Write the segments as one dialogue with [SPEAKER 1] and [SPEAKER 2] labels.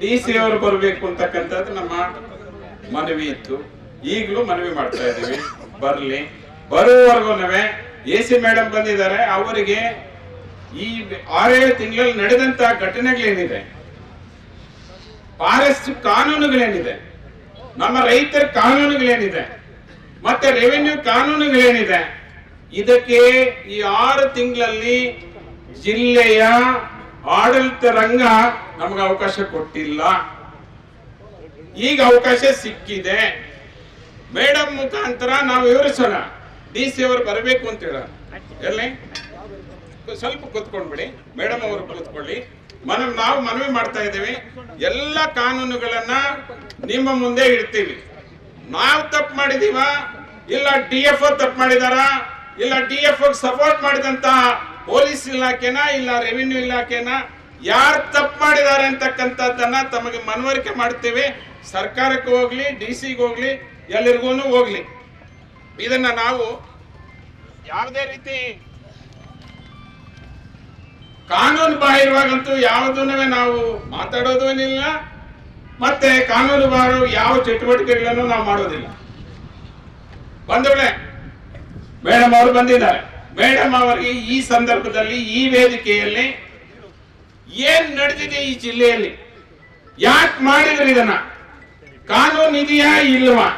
[SPEAKER 1] D C ಅವರು ಬರಬೇಕು ಅಂತಕ್ಕಂಥದ್ದು ನಮ್ಮ ಮನವಿ ಇತ್ತು. ಈಗಲೂ ಮನವಿ ಮಾಡ್ತಾ ಇದ್ದೀವಿ. ಬರಲಿ. ಬರುವವರೆಗೂ ಎ ಸಿ ಮೇಡಮ್ ಬಂದಿದ್ದಾರೆ. ಅವರಿಗೆ ಈ ಆರೇಳು ತಿಂಗಳಲ್ಲಿ ನಡೆದಂತ ಘಟನೆಗಳೇನಿದೆ? ಫಾರೆಸ್ಟ್ ಕಾನೂನುಗಳೇನಿದೆ? ನಮ್ಮ ರೈತರ ಕಾನೂನುಗಳೇನಿದೆ? ಮತ್ತೆ ರೆವೆನ್ಯೂ ಕಾನೂನುಗಳೇನಿದೆ? ಇದಕ್ಕೆ ಈ ಆರು ತಿಂಗಳಲ್ಲಿ ಜಿಲ್ಲೆಯ ಆಡಳಿತ ರಂಗ ನಮಗೆ ಅವಕಾಶ ಕೊಟ್ಟಿಲ್ಲ. ಈಗ ಅವಕಾಶ ಸಿಕ್ಕಿದೆ. ಮೇಡಮ್ ಮುಖಾಂತರ ನಾವು ವಿವರಿಸೋಣ. ಡಿ ಸಿ ಅವರು ಬರಬೇಕು ಅಂತ ಹೇಳೋಣ. ಎಲ್ಲಿ? ಸ್ವಲ್ಪ ಕೂತ್ಕೊಂಡ್ಬಿಡಿ. ಮೇಡಮ್ ಅವರು ಕೂತ್ಕೊಳ್ಳಿ. ಮನ ನಾವು ಮನವಿ ಮಾಡ್ತಾ ಇದ್ದೀವಿ. ಎಲ್ಲ ಕಾನೂನುಗಳನ್ನ ನಿಮ್ಮ ಮುಂದೆ ಇಡ್ತೀವಿ. ನಾವು ತಪ್ಪು ಮಾಡಿದೀವ? ಇಲ್ಲ ಡಿ ಎಫ್ ತಪ್ಪು ಮಾಡಿದಾರ? ಇಲ್ಲ ಡಿ ಎಫ್ ಸಪೋರ್ಟ್ ಮಾಡಿದಂತ ಪೊಲೀಸ್ ಇಲಾಖೆನ ಇಲ್ಲ ರೆವಿನ್ಯೂ ಇಲಾಖೆನ, ಯಾರು ತಪ್ಪು ಮಾಡಿದ್ದಾರೆ ಅಂತಕ್ಕಂಥದ್ದನ್ನ ತಮಗೆ ಮನವರಿಕೆ ಮಾಡ್ತೀವಿ. ಸರ್ಕಾರಕ್ಕೆ ಹೋಗ್ಲಿ, ಡಿ ಸಿಗೆ ಹೋಗ್ಲಿ ಎಲ್ಲರಿಗೂ ಹೋಗ್ಲಿ. ಇದನ್ನ ನಾವು ಯಾವುದೇ ರೀತಿ ಕಾನೂನು ಬಾಹಿರವಾಗಂತೂ ಯಾವುದೂ ನಾವು ಮಾತಾಡೋದೇನಿಲ್ಲ. ಮತ್ತೆ ಕಾನೂನು ಬಾಹಿರ ಯಾವ ಚಟುವಟಿಕೆಗಳನ್ನು ನಾವು ಮಾಡೋದಿಲ್ಲ. ಬಂದವಳೆ ಮೇಡಮ್ ಅವರು ಬಂದಿದ್ದಾರೆ. ಮೇಡಮ್ ಅವರಿಗೆ ಈ ಸಂದರ್ಭದಲ್ಲಿ ಈ ವೇದಿಕೆಯಲ್ಲಿ ಏನ್ ನಡೆದಿದೆ ಈ ಜಿಲ್ಲೆಯಲ್ಲಿ? ಯಾಕೆ ಮಾಡಿದ್ರು ಇದನ್ನ? ಕಾನೂನು ಇದೆಯಾ ಇಲ್ವಾ?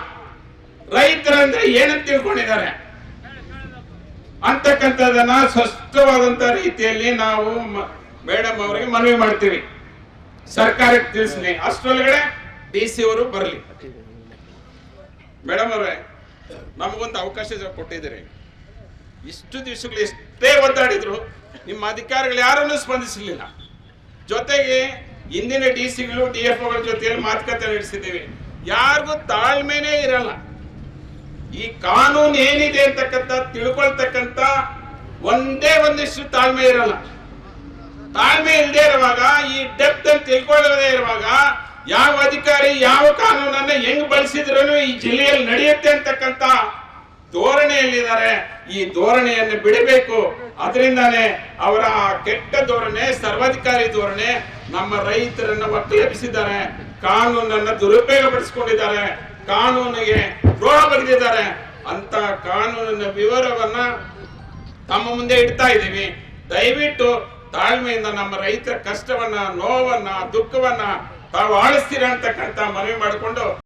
[SPEAKER 1] ರೈತರಂದ್ರೆ ಏನಂತ ತಿಳ್ಕೊಂಡಿದ್ದಾರೆ? ಅಂತಕ್ಕಂಥದನ್ನ ಸ್ಪಷ್ಟವಾದಂತ ರೀತಿಯಲ್ಲಿ ನಾವು ಮೇಡಮ್ ಅವರಿಗೆ ಮನವಿ ಮಾಡ್ತೀವಿ. ಸರ್ಕಾರಕ್ಕೆ ತಿಳಿಸ್ಲಿ ಅಷ್ಟರೊಳಗಡೆ ಡಿ ಸಿ ಅವರು ಬರಲಿ. ಮೇಡಮ್ ಅವರೇ, ನಮಗೊಂದು ಅವಕಾಶ ಕೊಟ್ಟಿದ್ದೀರಿ. ಇಷ್ಟು ದಿವಸಗಳು ಎಷ್ಟೇ ಒದ್ದಾಡಿದ್ರು, ನಿಮ್ಮ ಅಧಿಕಾರಿಗಳು ಯಾರನ್ನೂ ಸ್ಪಂದಿಸಲಿಲ್ಲ. ಜೊತೆಗೆ ಇಂದಿನ ಡಿ ಸಿಗಳು, ಡಿ ಎಫ್ ಓಗಳ ಜೊತೆಯಲ್ಲಿ ಮಾತುಕತೆ ನಡೆಸಿದ್ದೀವಿ. ಯಾರಿಗೂ ತಾಳ್ಮೆನೇ ಇರಲ್ಲ. ಈ ಕಾನೂನು ಏನಿದೆ ಅಂತಕ್ಕಂಥ, ತಿಳ್ಕೊಳ್ತಕ್ಕಂಥ ಒಂದೇ ಒಂದಿಷ್ಟು ತಾಳ್ಮೆ ಇರಲ್ಲ. ತಾಳ್ಮೆ ಇಲ್ಲದೆ ಇರುವಾಗ, ಈ ಡೆಪ್ತ್ ಅಂತ ತಿಳ್ಕೊಳ್ಳದೇ ಇರುವಾಗ, ಯಾವ ಅಧಿಕಾರಿ ಯಾವ ಕಾನೂನನ್ನ ಹೆಂಗ್ ಬಳಸಿದ್ರು ಈ ಜಿಲ್ಲೆಯಲ್ಲಿ ನಡೆಯುತ್ತೆ ಅಂತಕ್ಕಂಥ ಧೋರಣೆಯಲ್ಲಿದ್ದಾರೆ. ಈ ಧೋರಣೆಯನ್ನು ಬಿಡಬೇಕು. ಅದರಿಂದಾನೆ ಅವರ ಕೆಟ್ಟ ಧೋರಣೆ, ಸರ್ವಾಧಿಕಾರಿ ಧೋರಣೆ ನಮ್ಮ ರೈತರನ್ನ ಒಕ್ಕಲೆಬ್ಬಿಸಿದ್ದಾರೆ. ಕಾನೂನನ್ನ ದುರುಪಯೋಗಪಡಿಸಿಕೊಂಡಿದ್ದಾರೆ. ಕಾನೂನಿಗೆ ದ್ರೋಹ ಬಗೆದಿದ್ದಾರೆ ಅಂತ ಕಾನೂನಿನ ವಿವರವನ್ನ ತಮ್ಮ ಮುಂದೆ ಇಡ್ತಾ ಇದ್ದೀವಿ. ದಯವಿಟ್ಟು ತಾಳ್ಮೆಯಿಂದ ನಮ್ಮ ರೈತರ ಕಷ್ಟವನ್ನ, ನೋವನ್ನ, ದುಃಖವನ್ನ ತಾವು ಆಳಿಸ್ತೀರ ಅಂತಕ್ಕಂಥ ಮನವಿ ಮಾಡಿಕೊಂಡು